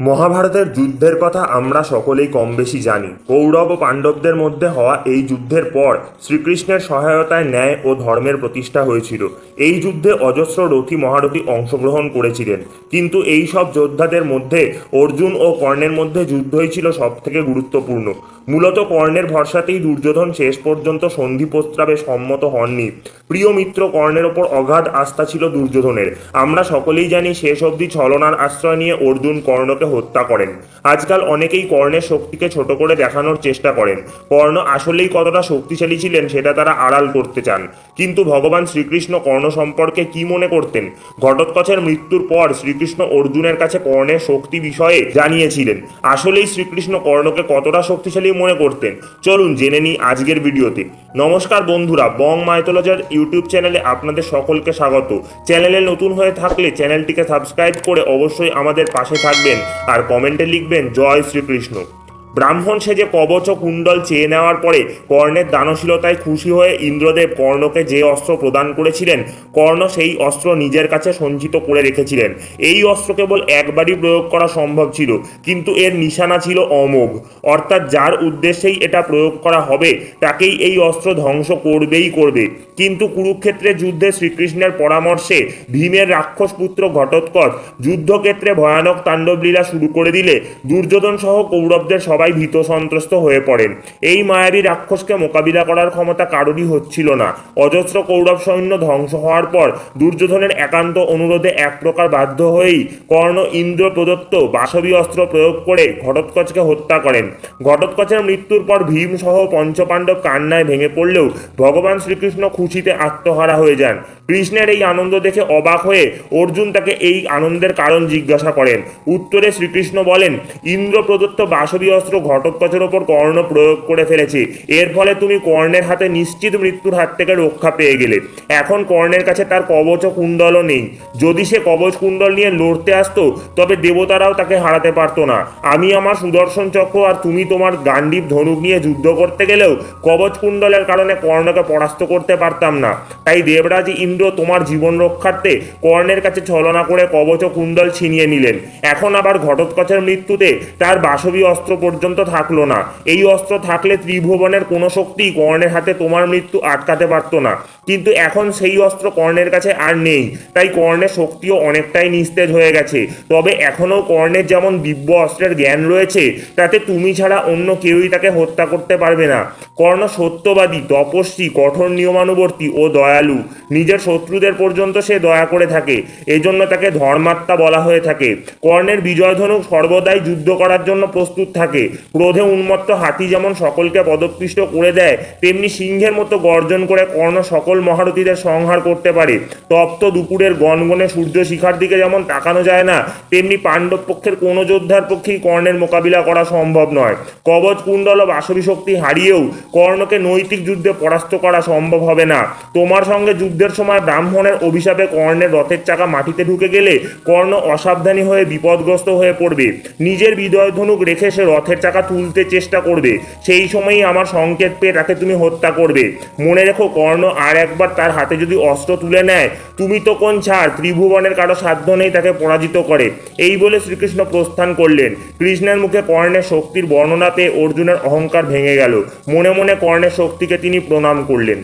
মহাভারতের যুদ্ধের কথা আমরা সকলেই কম বেশি জানি। কৌরব ও পাণ্ডবদের মধ্যে হওয়া এই যুদ্ধের পর শ্রীকৃষ্ণের সহায়তায় ন্যায় ও ধর্মের প্রতিষ্ঠা হয়েছিল। এই যুদ্ধে অজস্র রথী মহারথী অংশগ্রহণ করেছিলেন। কিন্তু এই সব যোদ্ধাদের মধ্যে অর্জুন ও কর্ণের মধ্যে যুদ্ধই ছিল সবথেকে গুরুত্বপূর্ণ। মূলত কর্ণের ভরসাতেই দুর্যোধন শেষ পর্যন্ত সন্ধি প্রস্তাবে সম্মত হননি। প্রিয় মিত্র, কর্ণের ওপর অগাধ আস্থা ছিল দুর্যোধনের। আমরা সকলেই জানি শেষ অবধি ছলনার আশ্রয় নিয়ে অর্জুন কর্ণকে হত্যা করেন। আজকাল অনেকেই কর্ণের শক্তিকে ছোট করে দেখানোর চেষ্টা করেন। কর্ণ আসলেই কতটা শক্তিশালী ছিলেন সেটা তারা আড়াল করতে চান। কিন্তু ভগবান শ্রীকৃষ্ণ কর্ণ সম্পর্কে কি মনে করতেন? ঘটোৎকচের মৃত্যুর পর শ্রীকৃষ্ণ অর্জুনের কাছে কর্ণের শক্তি বিষয়ে জানিয়েছিলেন। আসলেই শ্রীকৃষ্ণ কর্ণকে কতটা শক্তিশালী মনে করতেন। চলুন জেনে নিই আজকের ভিডিওতে। নমস্কার বন্ধুরা, বং মাইথোলজার ইউটিউব চ্যানেলে আপনাদের সকলকে স্বাগত। চ্যানেলে নতুন হয়ে থাকলে চ্যানেলটিকে সাবস্ক্রাইব করে অবশ্যই আমাদের পাশে থাকবেন। আর কমেন্টে লিখবেন, জয় শ্রীকৃষ্ণ। ব্রাহ্মণ সেজে কবচ কুণ্ডল চেয়ে নেওয়ার পরে কর্ণের দানশীলতায় খুশি হয়ে ইন্দ্রদেব কর্ণকে যে অস্ত্র প্রদান করেছিলেন, কর্ণ সেই অস্ত্র নিজের কাছে সঞ্চিত করে রেখেছিলেন। এই অস্ত্র কেবল একবারই প্রয়োগ করা সম্ভব ছিল, কিন্তু এর নিশানা ছিল অমোঘ। অর্থাৎ যার উদ্দেশ্যেই এটা প্রয়োগ করা হবে, তাকেই এই অস্ত্র ধ্বংস করবেই করবে। কিন্তু কুরুক্ষেত্রে যুদ্ধে শ্রীকৃষ্ণের পরামর্শে ভীমের রাক্ষস পুত্র ঘটোৎকচ যুদ্ধক্ষেত্রে ভয়ানক তাণ্ডবলীলা শুরু করে দিলে দুর্যোধন সহ কৌরবদের সবাই ভীত সন্ত্রস্ত হয়ে পড়েন। এই মায়াবী রাক্ষসকে মোকাবিলা করার ক্ষমতা কারোরই হচ্ছিল না। অজস্র কৌরব সৈন্য ধ্বংস হওয়ার পর দুর্যোধনের একান্ত অনুরোধে এক প্রকার বাধ্য হয়েই কর্ণ ইন্দ্র প্রদত্ত বাসবী অস্ত্র প্রয়োগ করে ঘটোৎকচকে হত্যা করেন। ঘটোৎকচের মৃত্যুর পর ভীম সহ পঞ্চপাণ্ডব কান্নায় ভেঙে পড়লেও ভগবান শ্রীকৃষ্ণ খুশিতে আত্মহারা হয়ে যান। কৃষ্ণের এই আনন্দ দেখে অবাক হয়ে অর্জুন তাকে এই আনন্দের কারণ জিজ্ঞাসা করেন। উত্তরে শ্রীকৃষ্ণ বলেন, ইন্দ্র প্রদত্ত বাসবী অস্ত্র ঘটোৎকচের ওপর কর্ণ প্রয়োগ করে ফেলেছে। এর ফলে তুমি কর্ণের হাতে নিশ্চিত মৃত্যুর হাত থেকে রক্ষা পেয়ে গেলে। এখন কর্ণের কাছে তার কবচ ও কুণ্ডলও নেই। যদি সে কবচ কুণ্ডল নিয়ে লড়তে আসতো, তবে দেবতারাও তাকে হারাতে পারতো না। আমি আমার সুদর্শন চক্র আর তুমি তোমার গান্ডীব ধনুক নিয়ে যুদ্ধ করতে গেলেও কবচ কুণ্ডলের কারণে কর্ণকে পরাস্ত করতে পারতাম না। তাই দেবরাজ ইন্দ্র তোমার জীবন রক্ষার্থে কর্ণের কাছে ছলনা করে কবচ ও কুণ্ডল ছিনিয়ে নিলেন। এখন আবার ঘটোৎকচের মৃত্যুতে তার বাসবী অস্ত্র পর্যন্ত থাকল না। এই অস্ত্র থাকলে ত্রিভুবনের কোনো শক্তি কর্ণের হাতে তোমার মৃত্যু আটকাতে পারতো না। কিন্তু এখন সেই অস্ত্র কর্ণের কাছে আর নেই। তাই কর্ণের শক্তিও অনেকটাই নিস্তেজ হয়ে গেছে। তবে এখনও কর্ণের যেমন দিব্য অস্ত্রের জ্ঞান রয়েছে, তাতে তুমি ছাড়া অন্য কেউই তাকে হত্যা করতে পারবে না। কর্ণ সত্যবাদী, তপস্বী, কঠোর নিয়মানুবর্তী ও দয়ালু। নিজের শত্রুদের পর্যন্ত সে দয়া করে থাকে। এজন্য তাকে ধর্মাত্মা বলা হয়ে থাকে। কর্ণের বিজয়ধনুক সর্বদাই যুদ্ধ করার জন্য প্রস্তুত থাকে। ক্রোধে উন্মত্ত হাতি যেমন সকলকে পদপিষ্ট করে দেয়, তেমনি সিংহের মতো গর্জন করে কর্ণ সকল মহারথীদের সংহার করতে পারে। তপ্ত দুপুরের গনগনে সূর্য শিখার দিকে যেমন তাকানো যায় না, তেমনি পাণ্ডব পক্ষের কোনো যোদ্ধার পক্ষেই কর্ণের মোকাবিলা করা সম্ভব নয়। কবচ, কুণ্ডল ও বাসবী শক্তি হারিয়েও কর্ণকে নৈতিক যুদ্ধে পরাস্ত করা সম্ভব হবে না। তোমার সঙ্গে যুদ্ধের সময় ব্রাহ্মণের অভিশাপে কর্ণের রথের চাকা মাটিতে ঢুকে গেলে কর্ণ অসাবধানী হয়ে বিপদগ্রস্ত হয়ে পড়বে। নিজের বিজয় ধনুক রেখে সে রথের চাকা তুলতে চেষ্টা করবে। সেই সময়ই আমার সংকেত পেয়ে তাকে তুমি হত্যা করবে। মনে রেখো কর্ণ আর একবার তার হাতে যদি অস্ত্র তুলে নেয়, তুমি তো কোন ছাড়? ত্রিভুবনের কারও সাধ্য নেই তাকে পরাজিত করে। এই বলে শ্রীকৃষ্ণ প্রস্থান করলেন। কৃষ্ণের মুখে কর্ণের শক্তির বর্ণনা পেয়ে অর্জুনের অহংকার ভেঙে গেল। মনে মনে কর্ণের শক্তিকে তিনি প্রণাম করলেন।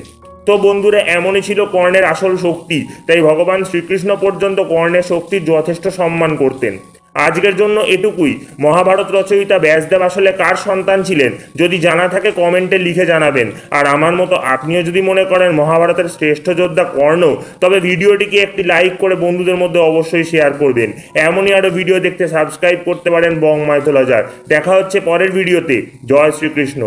তো বন্ধুরা, এমনই ছিল কর্ণের আসল শক্তি। তাই ভগবান শ্রীকৃষ্ণ পর্যন্ত কর্ণের শক্তির যথেষ্ট সম্মান করতেন। আজকের জন্য এটুকুই। মহাভারত রচয়িতা ব্যাসদেব আসলে কার সন্তান ছিলেন? যদি জানা থাকে, কমেন্টে লিখে জানাবেন। আর আমার মতো আপনিও যদি মনে করেন মহাভারতের শ্রেষ্ঠ যোদ্ধা কর্ণ, তবে ভিডিওটিকে একটি লাইক করে বন্ধুদের মধ্যে অবশ্যই শেয়ার করবেন। এমনই আরও ভিডিও দেখতে সাবস্ক্রাইব করতে পারেন বং মাইথোলজার। দেখা হচ্ছে পরের ভিডিওতে। জয় শ্রীকৃষ্ণ।